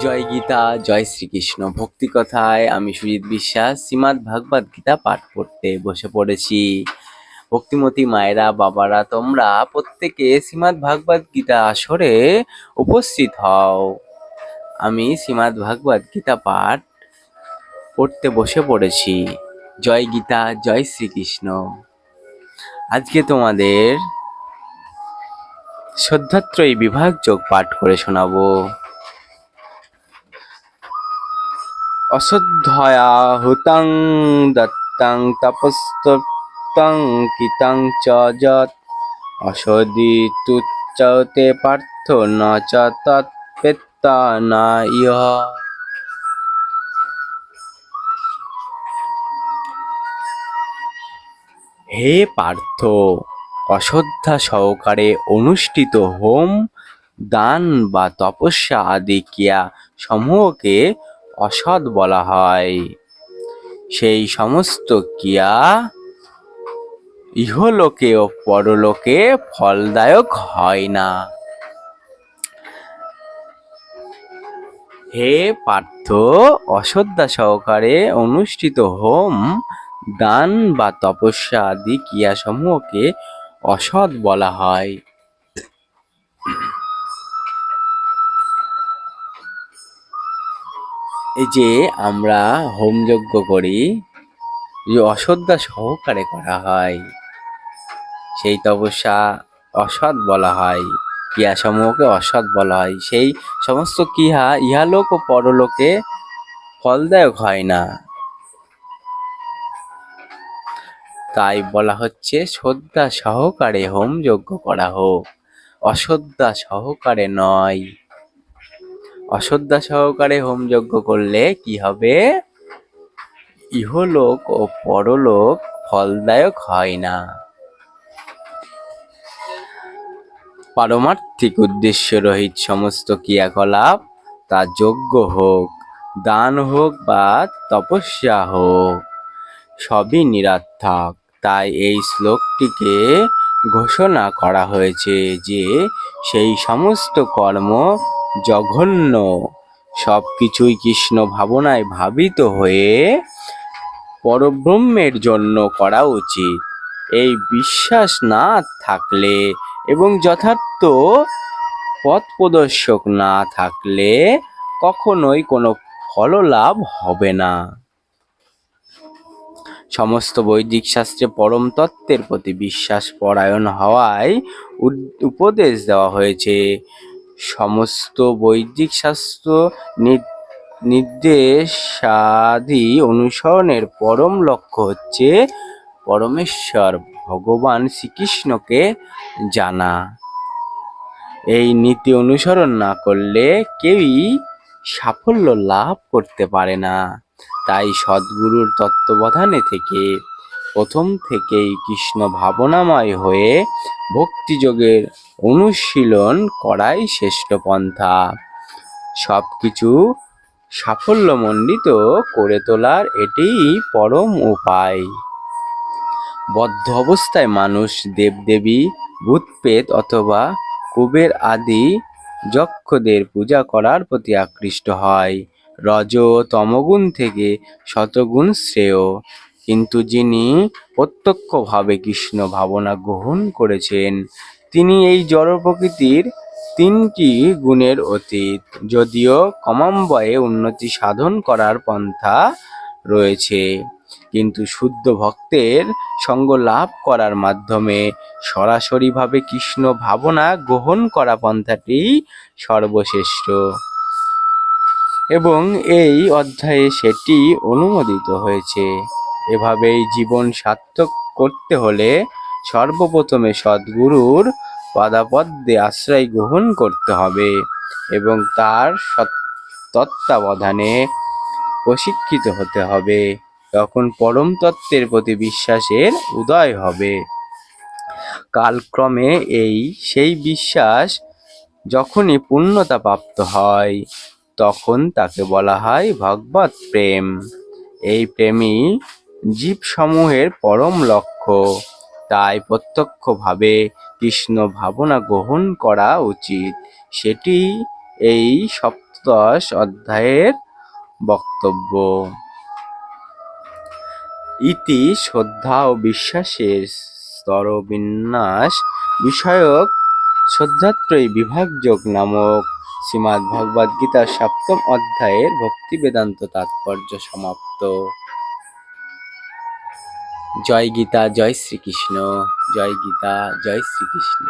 জয় গীতা, জয় শ্রীকৃষ্ণ। ভক্তি কথায় আমি সুজিত বিশ্বাস, শ্রীমাদ ভাগবত গীতা পাঠ করতে বসে পড়েছি। ভক্তিমতী মায়েরা, বাবারা, তোমরা প্রত্যেকে শ্রীমাদ ভাগবত গীতা আসরে উপস্থিত হও। আমি শ্রীমাদ ভাগবত গীতা পাঠ পড়তে বসে পড়েছি। জয় গীতা, জয় শ্রীকৃষ্ণ। আজকে তোমাদের শ্রদ্ধাত্রয়ী বিভাগ যোগ পাঠ করে শোনাবো। অশ্রদ্ধয়া হুতং দত্তং তপস্তং কিতং চ যৎ। অসদিতুচ্যতে পার্থ ন চ তৎপেত্তা না ইহ। হে পার্থ অশ্রদ্ধা সহকারে অনুষ্ঠিত হোম, দান বা তপস্যা আদি ক্রিয়া সমূহকে অসৎ বলা হয়। সেই সমস্ত ক্রিয়া ইহলোকে ও পরলোকে ফলদায়ক হয় না। হে পার্থ অশ্রদ্ধা সহকারে অনুষ্ঠিত হোম, দান বা তপস্যা আদি ক্রিয়াসমূহকে অসৎ বলা হয়। এই যে আমরা হোমযজ্ঞ করি যে অশ্রদ্ধা সহকারে করা হয়, সেই তপস্যা অসৎ বলা হয়, ক্রিয়াসমূহকে অসৎ বলা হয়, সেই সমস্ত ক্রিয়া ইহালোক ও পরলোকে ফলদায়ক হয় না। তাই বলা হচ্ছে শ্রদ্ধা সহকারে হোম যজ্ঞ করা হোক অশ্রদ্ধা সহকারে নয়। অশ্রদ্ধা সহকারে হোম যজ্ঞ করলে কি হবে? ইহলোক ও পরলোক ফলদায়ক হয় না। পারমার্থিক উদ্দেশ্য রহিত সমস্ত ক্রিয়াকলাপ, তা যজ্ঞ হোক, দান হোক বা তপস্যা হোক, সবই নিরার্থক। তাই এই শ্লোকটিকে ঘোষণা করা হয়েছে যে, সেই সমস্ত কর্ম জঘন্য। সব কিছুই কৃষ্ণ ভাবনায় ভাবিত হয়ে পরব্রহ্মের জন্য করা উচিত। এই বিশ্বাস না থাকলে এবং যথার্থ পথ প্রদর্শক না থাকলে কখনোই কোনো ফললাভ হবে না। সমস্ত বৈদিক শাস্ত্রে পরম তত্ত্বের প্রতি বিশ্বাস পরায়ণ হওয়ায় উপদেশ দেওয়া হয়েছে সমস্ত বৈদিক শাস্ত্র নির্দেশাদি অনুসরণের পরম লক্ষ্য হচ্ছে পরমেশ্বর ভগবান শ্রীকৃষ্ণকে জানা। এই নীতি অনুসরণ না করলে কেউই সাফল্য লাভ করতে পারে না। তাই সদ্গুরুর তত্ত্বাবধানে থেকে প্রথম থেকেই কৃষ্ণ ভাবনাময় হয়ে ভক্তিযোগের অনুশীলন করাই শ্রেষ্ঠ পন্থা। সব কিছু সাফল্যমণ্ডিত করে তোলার এটিই পরম উপায়। বদ্ধ অবস্থায় মানুষ দেবদেবী, ভূতপ্রেত অথবা কুবের আদি যক্ষদের পূজা করার প্রতি আকৃষ্ট হয়। রজ তমগুণ থেকে শতগুণ শ্রেয়। কিন্তু যিনি প্রত্যক্ষভাবে কৃষ্ণ ভাবনা গ্রহণ করেছেন, তিনি এই জড় প্রকৃতির তিনটি গুণের অতীত, যদিও কমাম্বয়ে উন্নতি সাধন করার পন্থা রয়েছে। কিন্তু শুদ্ধ ভক্তের সঙ্গ লাভ করার মাধ্যমে সরাসরিভাবে কৃষ্ণ ভাবনা গ্রহণ করা পন্থাটি সর্বশ্রেষ্ঠ। এবং এই অধ্যায়ে সেটি অনুমোদিত হয়েছে। এভাবেই জীবন সার্থক করতে হলে সর্বপ্রথমে সদ্গুরুর পদাপদ্মে আশ্রয় গ্রহণ করতে হবে এবং তার তত্ত্বাবধানে প্রশিক্ষিত হতে হবে। তখন পরম তত্ত্বের প্রতি বিশ্বাসের উদয় হবে। কালক্রমে এই সেই বিশ্বাস যখনই পূর্ণতা প্রাপ্ত হয়, তখন তাকে বলা হয় ভগবত প্রেম। এই প্রেমই জীবসমূহের পরম লক্ষ্য। তাই প্রত্যক্ষভাবে কৃষ্ণ ভাবনা গ্রহণ করা উচিত। সেটি এই সপ্তদশ অধ্যায়ের বক্তব্য। ইতি শ্রদ্ধা ও বিশ্বাসের স্তরবিন্যাস বিষয়ক শ্রদ্ধাত্রয়ী বিভাগযোগ নামক শ্রীমদ্ ভগবদ গীতার সপ্তম অধ্যায়ের ভক্তি বেদান্ত তাৎপর্য সমাপ্ত। জয় গীতা জয় শ্রীকৃষ্ণ জয় গীতা জয় শ্রীকৃষ্ণ।